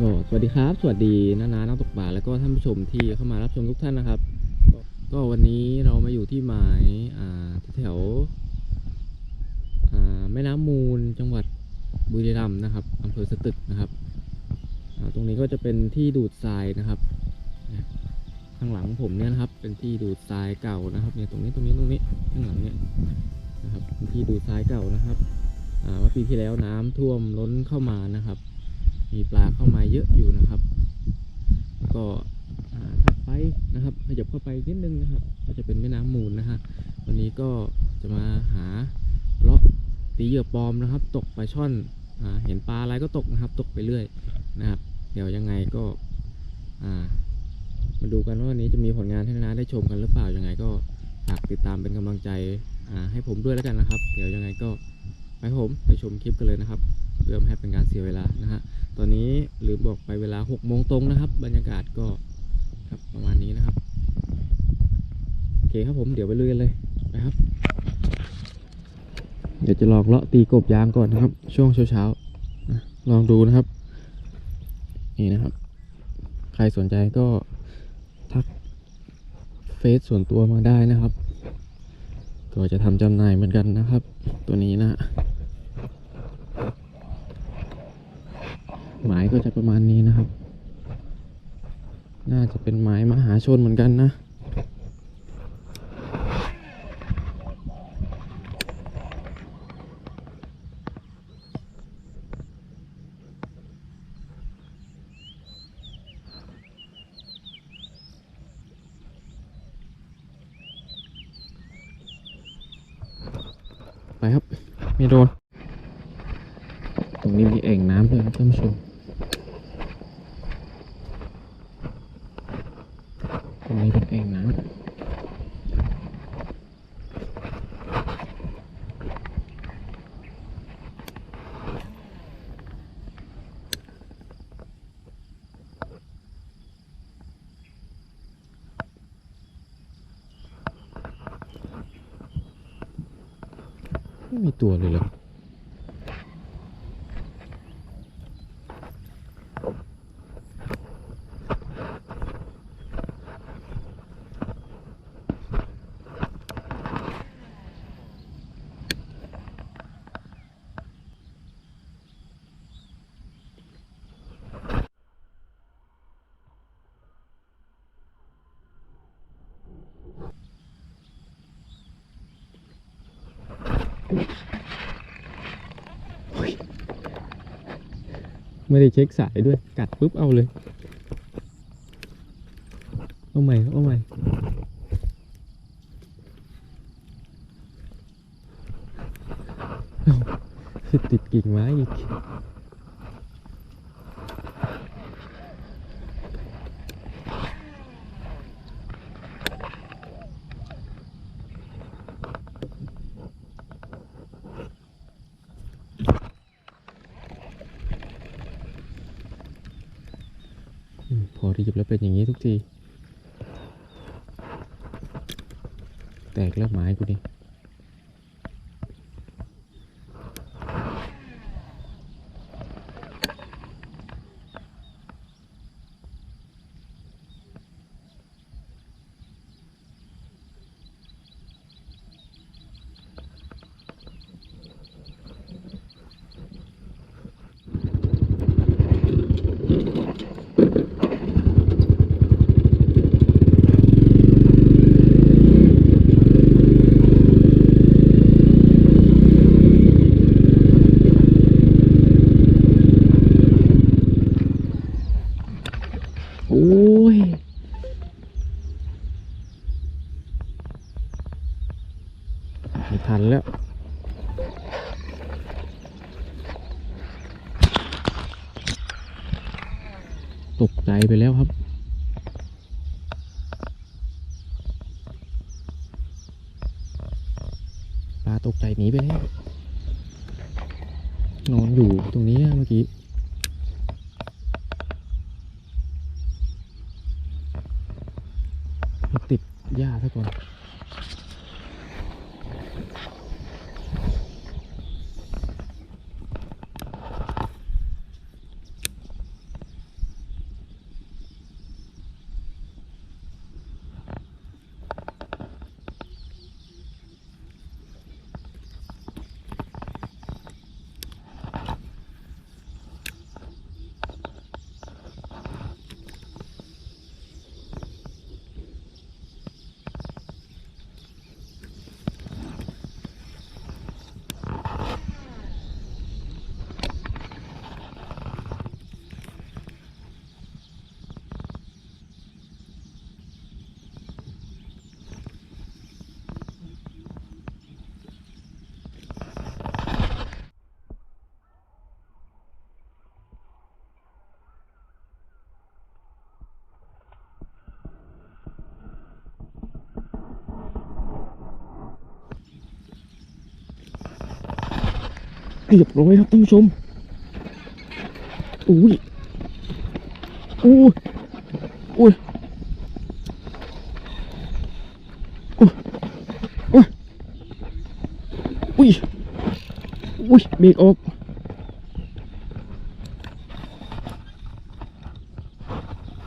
ก็สวัสดีครับ สวัสดีนานานักตกปลาแล้วก็ท่านผู้ชมที่เข้ามารับชมทุกท่านนะครับ ก็วันนี้เรามาอยู่ที่หมายอ่าแถวแม่น้ำมูลจังหวัดบุรีรัมย์นะครับอำเภอสตึกนะครับตรงนี้ก็จะเป็นที่ดูดทรายนะครับข้างหลังผมเนี่ยนะครับ เป็นที่ดูดทรายเก่านะครับเนี่ยตรงนี้ตรงนี้ตรงนี้ข้างหลังเนี่ยนะครับเป็นที่ดูดทรายเก่านะครับว่าปีที่แล้วน้ำท่วมล้นเข้ามานะครับ มีปลาเข้ามาเยอะอยู่นะครับแล้วก็ถัดไปนะครับขยับเข้าไปนิดนึงนะครับ ก็จะเป็นแม่น้ำมูลนะฮะวันนี้ก็จะมาหาเลาะตีเหยื่อปลอมนะครับ ตกปลาช่อนอเห็นปลาอะไรก็ตกนะครับ ตกไปเรื่อยนะครับ เดี๋ยวยังไงก็ามาดูกันว่าวันนี้จะมีผลงานให้นาได้ชมกันหรือเปล่ายังไงก็ฝากติดตามเป็นกำลังใจให้ผมด้วยแล้วกันนะครับ เดี๋ยวยังไงก็ไปผมไปชมคลิปกันเลยนะครับ เพื่อไม่ให้เป็นการเสียเวลานะฮะตอนนี้ลืมบอกไปเวลา6โมงตรงนะครับ บรรยากาศก็ครับประมาณนี้นะครับโอเคครับผมเดี๋ยวไปลุยกันเลยไปครับ เดี๋ยวจะลองเลาะตีกบยางก่อนนะครับ ช่วงเช้าๆลองดูนะครับ นี่นะครับ ใครสนใจก็ทักเฟซส่วนตัวมาได้นะครับ ก็จะทำจำหน่ายเหมือนกันนะครับ ตัวนี้นะฮะ หมายก็จะประมาณนี้นะครับ น่าจะเป็นหมายมหาชนเหมือนกันนะไปครับ ไม่โดน ตรงนี้มีแอ่งน้ำด้วยท่านผู้ชม ตรงนี้เป็นแอ่งน้ำ ไม่มีตัวเลยเหรอ ไม่ได้เช็คสายด้วย กัดปุ๊บเอาเลย เอาใหม่ เอาใหม่ ติดกิ่งไม้อีก พอที่หยิบแล้วเป็นอย่างนี้ทุกที แตกแล้วหมายกูดิโอ้ย ไม่ทันแล้ว ตกใจไปแล้วครับ ปลาตกใจหนีไปแล้ว นอนอยู่ตรงนี้เมื่อกี้ติดหญ้าซะก่อน เรียบร้อยครับท่านผู้ชมอุ้ยอุ้ยอุ้ยอุ้ยอุ้ยอุ้ยอุ้ยเบรกออก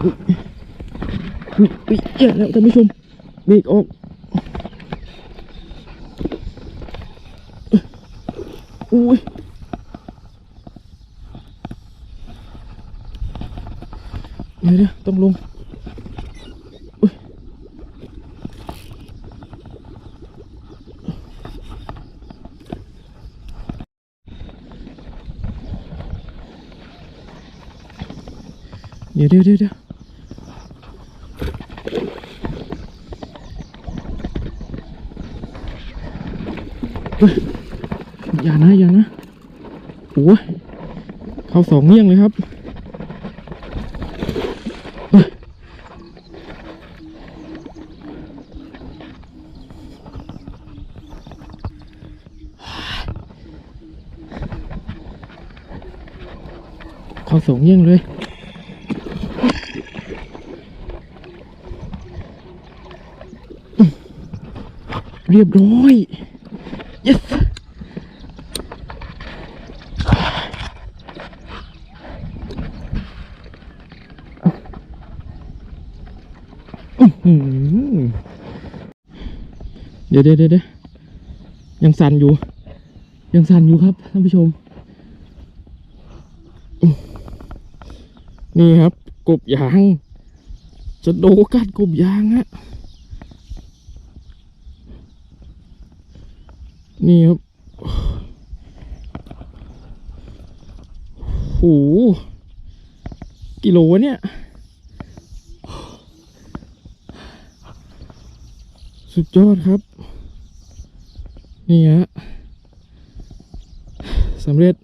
อุ้ยอุ้ยอุ้ยแย่แล้วท่านผู้ชมเบรกออกอุ้ย ดี๋ยวเดี๋ยวต้องลงเดี๋ยวเดี๋ยวเดี๋ยวเดี๋ยวเฮ้ยอย่านะ อย่านะโอ้ยเข้าสองเงี้ยงเลยครับ ของเยี่ยงเลยเรียบร้อย yes อือหือเดะเดี๋ยวเดี๋ยวเดี๋ยวยังสั่นอยู่ ยังสั่นอยู่ครับท่านผู้ชม นี่ครับ กบยาง จะโดกัดกบยางฮะนี่ครับโหกิโลเนี่ย สุดยอดครับ นี่ฮะสำเร็จ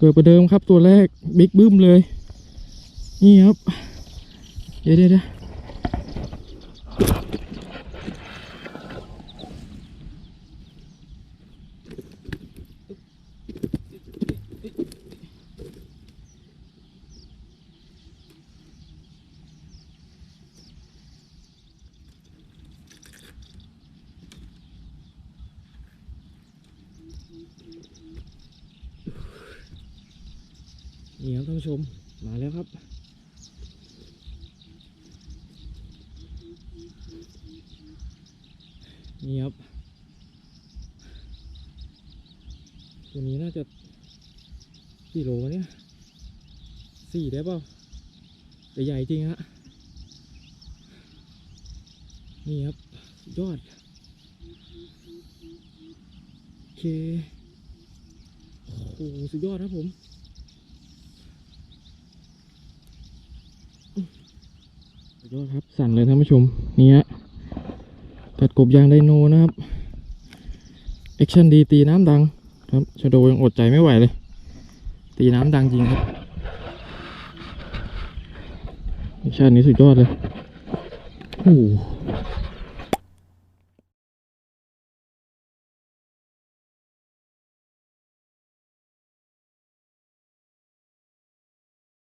เกิดประเดิมครับตัวแรกบิ๊กบึ้มเลย นี่ครับ เดี๋ยวเดี๋ยว นี่ครับท่านผู้ชมมาแล้วครับ นี่ครับ ตัวนี้น่าจะกี่โลวะเนี่ยสี่ได้เปล่าแต่ใหญ่จริงฮะนี่ครับ ยอด โอเคโอ้โหสุดยอดครับผม สุด ยอดครับสั่นเลยท่านผู้ชมนี่ฮะตัดกบยางไดโนนะครับแอคชั่นดีตีน้ำดังครับชโดยังอดใจไม่ไหวเลย ตีน้ำดังจริงครับแอคชั่นนี้สุดยอดเลยโอ้